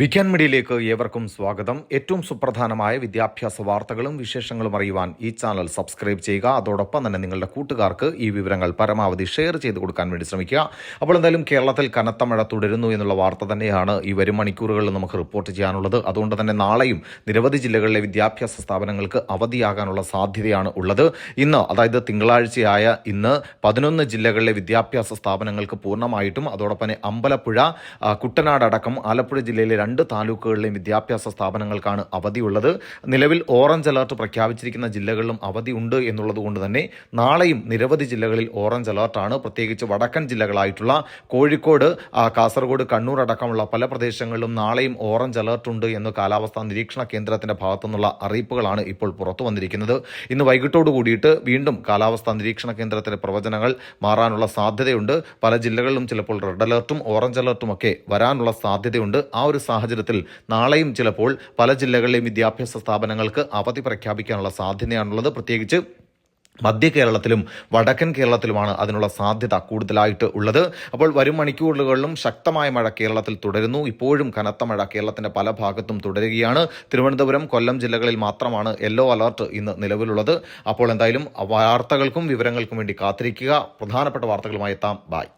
വിഖ്യാൻ മീഡിയയിലേക്ക് ഏവർക്കും സ്വാഗതം. ഏറ്റവും സുപ്രധാനമായ വിദ്യാഭ്യാസ വാർത്തകളും വിശേഷങ്ങളും അറിയുവാൻ ഈ ചാനൽ സബ്സ്ക്രൈബ് ചെയ്യുക. അതോടൊപ്പം തന്നെ നിങ്ങളുടെ കൂട്ടുകാർക്ക് ഈ വിവരങ്ങൾ പരമാവധി ഷെയർ ചെയ്ത് കൊടുക്കാൻ വേണ്ടി ശ്രമിക്കുക. അപ്പോൾ എന്തായാലും കേരളത്തിൽ കനത്ത മഴ തുടരുന്നു എന്നുള്ള വാർത്ത തന്നെയാണ് ഈ വരും മണിക്കൂറുകളിൽ നമുക്ക് റിപ്പോർട്ട് ചെയ്യാനുള്ളത്. അതുകൊണ്ട് തന്നെ നാളെയും നിരവധി ജില്ലകളിലെ വിദ്യാഭ്യാസ സ്ഥാപനങ്ങൾക്ക് അവധിയാകാനുള്ള സാധ്യതയാണ് ഉള്ളത്. ഇന്ന് അതായത് തിങ്കളാഴ്ചയായ ഇന്ന് പതിനൊന്ന് ജില്ലകളിലെ വിദ്യാഭ്യാസ സ്ഥാപനങ്ങൾക്ക് പൂർണമായിട്ടും അതോടൊപ്പം അമ്പലപ്പുഴ കുട്ടനാട് അടക്കം ആലപ്പുഴ ജില്ലയിലെ രണ്ട് താലൂക്കുകളിലെയും വിദ്യാഭ്യാസ സ്ഥാപനങ്ങൾക്കാണ് അവധിയുള്ളത്. നിലവിൽ ഓറഞ്ച് അലർട്ട് പ്രഖ്യാപിച്ചിരിക്കുന്ന ജില്ലകളിലും അവധി ഉണ്ട് എന്നുള്ളത് കൊണ്ട് തന്നെ നാളെയും നിരവധി ജില്ലകളിൽ ഓറഞ്ച് അലർട്ടാണ് പ്രത്യേകിച്ച് വടക്കൻ ജില്ലകളായിട്ടുള്ള കോഴിക്കോട് കാസർഗോഡ് കണ്ണൂർ അടക്കമുള്ള പല പ്രദേശങ്ങളിലും നാളെയും ഓറഞ്ച് അലർട്ട് ഉണ്ട് എന്ന് കാലാവസ്ഥാ നിരീക്ഷണ കേന്ദ്രത്തിന്റെ ഭാഗത്തു നിന്നുള്ള അറിയിപ്പുകളാണ് ഇപ്പോൾ പുറത്തു വന്നിരിക്കുന്നത്. ഇന്ന് വൈകിട്ടോട് കൂടിയിട്ട് വീണ്ടും കാലാവസ്ഥാ നിരീക്ഷണ കേന്ദ്രത്തിന്റെ പ്രവചനങ്ങൾ മാറാനുള്ള സാധ്യതയുണ്ട്. പല ജില്ലകളിലും ചിലപ്പോൾ റെഡ് അലർട്ടും ഓറഞ്ച് അലർട്ടും ഒക്കെ വരാനുള്ള സാധ്യതയുണ്ട്. ആ ഒരു സാഹചര്യത്തിൽ നാളെയും ചിലപ്പോൾ പല ജില്ലകളിലെയും വിദ്യാഭ്യാസ സ്ഥാപനങ്ങൾക്ക് അവധി പ്രഖ്യാപിക്കാനുള്ള സാധ്യതയാണുള്ളത്. പ്രത്യേകിച്ച് മധ്യ കേരളത്തിലും വടക്കൻ കേരളത്തിലുമാണ് അതിനുള്ള സാധ്യത കൂടുതലായിട്ട് ഉള്ളത്. അപ്പോൾ വരും മണിക്കൂറുകളിലും ശക്തമായ മഴ കേരളത്തിൽ തുടരുന്നു. ഇപ്പോഴും കനത്ത മഴ കേരളത്തിന്റെ പല ഭാഗത്തും തുടരുകയാണ്. തിരുവനന്തപുരം കൊല്ലം ജില്ലകളിൽ മാത്രമാണ് യെല്ലോ അലർട്ട് ഇന്ന് നിലവിലുള്ളത്. അപ്പോൾ എന്തായാലും വാർത്തകൾക്കും വിവരങ്ങൾക്കും വേണ്ടി കാത്തിരിക്കുക. പ്രധാനപ്പെട്ട വാർത്തകളുമായി എത്താം. ബായ്